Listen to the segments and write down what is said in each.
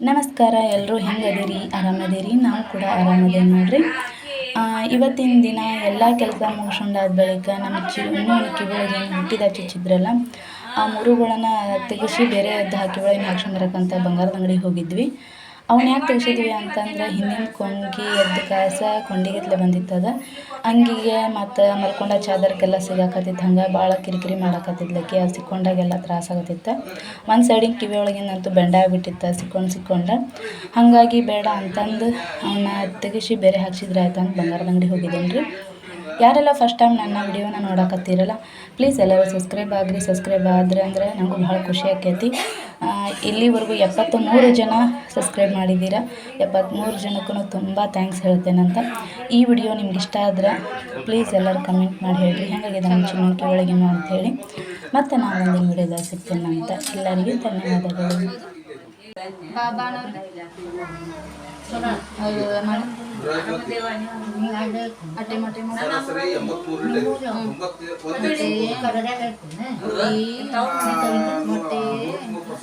ನಮಸ್ಕಾರ ಎಲ್ಲರೂ ಹೆಂಗದೀರಿ? ಆರಾಮದಿರಿ? ನಾವು ಕೂಡ ಆರಾಮದೇವಿ ನೋಡ್ರಿ. ಇವತ್ತಿನ ದಿನ ಎಲ್ಲ ಕೆಲಸ ಮುಗಿಸ್ಕೊಂಡಾದ ಬಳಿಕ ನಮ್ಮ ಚಿ ಇನ್ನೂ ಕಿವಿಗಳಿಗೆ ಹುಟ್ಟಿದ ಚುಚ್ಚಿದ್ರಲ್ಲ, ಆ ಮುರುಗಳನ್ನು ತೆಗೆಸಿ ಬೇರೆ ಹಾಕಿಗಳಿಗೆ ಹಾಕ್ಸ್ಕೊಂಬರಕ್ಕಂತ ಬಂಗಾರದ ಅಂಗಡಿಗೆ ಹೋಗಿದ್ವಿ. ಅವನ್ನ ಯಾಕೆ ತೆಗ್ಸಿದ್ವಿ ಅಂತಂದ್ರೆ ಹಿಂದಿನ ಕೊಂಗಿ ಎದ್ದು ಕಾಸ ಕೊಂಡಿಗೆತ್ಲೆ ಬಂದಿತ್ತದ. ಅಂಗಿಗೆ ಮತ್ತು ಮಲ್ಕೊಂಡ ಚಾದರ್ಕೆಲ್ಲ ಸಿಗಾಕತ್ತಿತ್ತು ಹಂಗೆ ಭಾಳ ಕಿರಿಕಿರಿ ಮಾಡಕತ್ತಿದ್ಲಕ್ಕೆ ಅದು ಸಿಕ್ಕೊಂಡಾಗೆಲ್ಲ ತ್ರಾಸ ಆಗತ್ತಿತ್ತು. ಒಂದು ಸೈಡಿನ ಕಿವಿ ಒಳಗಿನಂತೂ ಬೆಂಡ ಆಗ್ಬಿಟ್ಟಿತ್ತು ಸಿಕ್ಕೊಂಡು ಸಿಕ್ಕೊಂಡ. ಹಾಗಾಗಿ ಬೇಡ ಅಂತಂದು ಅವನ್ನ ತೆಗಿಸಿ ಬೇರೆ ಹಾಕ್ಸಿದ್ರೆ ಆಯ್ತು ಅಂತ ಬಂಗಾರದ ಅಂಗಡಿ ಹೋಗಿದ್ದೇನೆ ರೀ ಯಾರೆಲ್ಲ ಫಸ್ಟ್ ಟೈಮ್ ನನ್ನ ವಿಡಿಯೋನ ನೋಡಕತ್ತೀರಲ್ಲ ಪ್ಲೀಸ್ ಎಲ್ಲರೂ ಸಬ್ಸ್ಕ್ರೈಬ್ ಆಗಿರಿ. ಸಬ್ಸ್ಕ್ರೈಬ್ ಆದ್ರೆ ಅಂದರೆ ನನಗೂ ಭಾಳ ಖುಷಿ ಆಕೈತಿ. ಇಲ್ಲಿವರೆಗೂ ಎಪ್ಪತ್ತು ಮೂರು ಜನ ಸಬ್ಸ್ಕ್ರೈಬ್ ಮಾಡಿದ್ದೀರಾ? ಎಪ್ಪತ್ತ್ಮೂರು ಜನಕ್ಕೂ ತುಂಬ ಥ್ಯಾಂಕ್ಸ್ ಹೇಳ್ತೇನಂತ ಈ ವಿಡಿಯೋ ನಿಮ್ಗೆ ಇಷ್ಟ ಆದ್ರೆ ಪ್ಲೀಸ್ ಎಲ್ಲರೂ ಕಮೆಂಟ್ ಮಾಡಿ ಹೇಳಿರಿ. ಹೆಂಗಾಗಿದೆ ನಮ್ಮ ಅಂತ ಅಂಥೇಳಿ ಮತ್ತು ನಾನು ಒಂದು ವಿಡಿಯೋದಾಗ ಸಿಗ್ತೇನೆ ಅಂತ ಎಲ್ಲರಿಗೂ ಧನ್ಯವಾದಗಳು. ಅಟ್ಟೆ ಮಟ್ಟೆ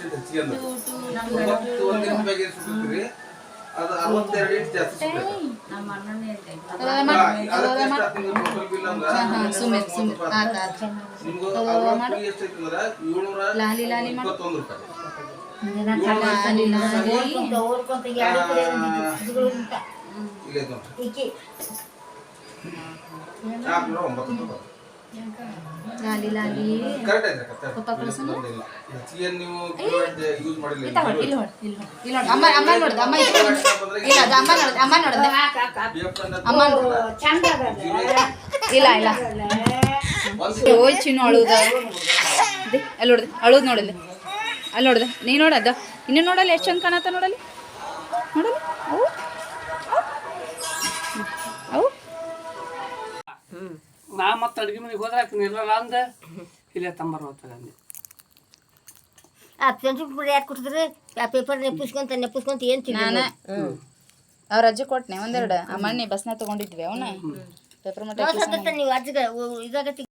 ಪರ್ಸೆಂಟ್ ಹೆಚ್ಚಿಗೆ ಅಂದ ತೊಂಬತ್ತು ಒಂದು ಇಂಚ್ ಮ್ಯಾಗೆ ಸುತ್ತಿದ್ರಿ ಅದು ಅರವತ್ತೆರಡು ಇಂಚ್ ಜಾಸ್ತಿ ಅಂದ್ರೆ ಅಂದ್ರೆ ಏಳ್ನೂರ ಇಪ್ಪತ್ತೊಂದು ರೂಪಾಯಿ. ಇಲ್ಲ ಒಂಬತ್ತು ರೂಪಾಯಿ ಲಾಲಿ ಲಾಲಿ ಐತೆ ಕರೆಕ್ಟ್ ಇಲ್ಲ ಮಾಡಿಲ್ಲ ಇಲ್ಲಿ ಹೊಡ್ ಇಲ್ಲಿ ಹೊಡ್ ಇಲ್ಲಿ ಹೊಡ್ ಅಮ್ಮ ಅಮ್ಮ ನೋಡ್ದ ಅಮ್ಮ ಇಲ್ಲ ಅದು ಅಮ್ಮ ನೋಡ್ದ ಅಮ್ಮ ನೋಡ್ದ. ಅಮ್ಮ ಇಲ್ಲ ಇಲ್ಲ. ಓಯ್ ಚಿನ್ನು ಅಳುದ. ಅಲ್ಲಿ ನೋಡ್ದೆ ಅಳುದ್ ನೋಡಿಲ್ಲ ಅಲ್ಲಿ ನೋಡ್ದೆ. ನೀ ನೋಡದ? ಇನ್ನು ನೋಡಲ್ಲ ಎಷ್ಟು ಚಂದ ಕಾಣತ್ತ ನೋಡಲ್ಲಿ? ನೋಡಲ್ಲ? ಅವು ನಾ ಮತ್ತೆ ಅಡುಗೆ ಮನೆಗೆ ಹೋದ್ರೆ ಆಕಿನ ಇರಲ್ಲ ಅಂದೆ ಇಲ್ಲೇ ತಂಬರ್ ಹೋಗ್ತಾರೆ ಅಂದೆ ಆ ಪೆನ್ಸಿಲ್ ಪುಡಿ ಯಾಕೆ ಕೊಟ್ಟಿದ್ರೆ ಆ ಪೇಪರ್ ನೆಪ್ಪಿಸ್ಕೊಂತ ನೆಪ್ಪಿಸ್ಕೊಂತ ಏನ್ ನಾನು ಅವ್ರ ಅಜ್ಜಿ ಕೊಟ್ನೆ ಒಂದೆರಡು. ಆ ಮಣ್ಣಿ ಬಸ್ನ ತಗೊಂಡಿದ್ವಿ ಅವನ. ಪೇಪರ್ ಮಟ್ಟ ನೀವು ಅಜ್ಜಿಗೆ ಇದಾಗತ್ತಿ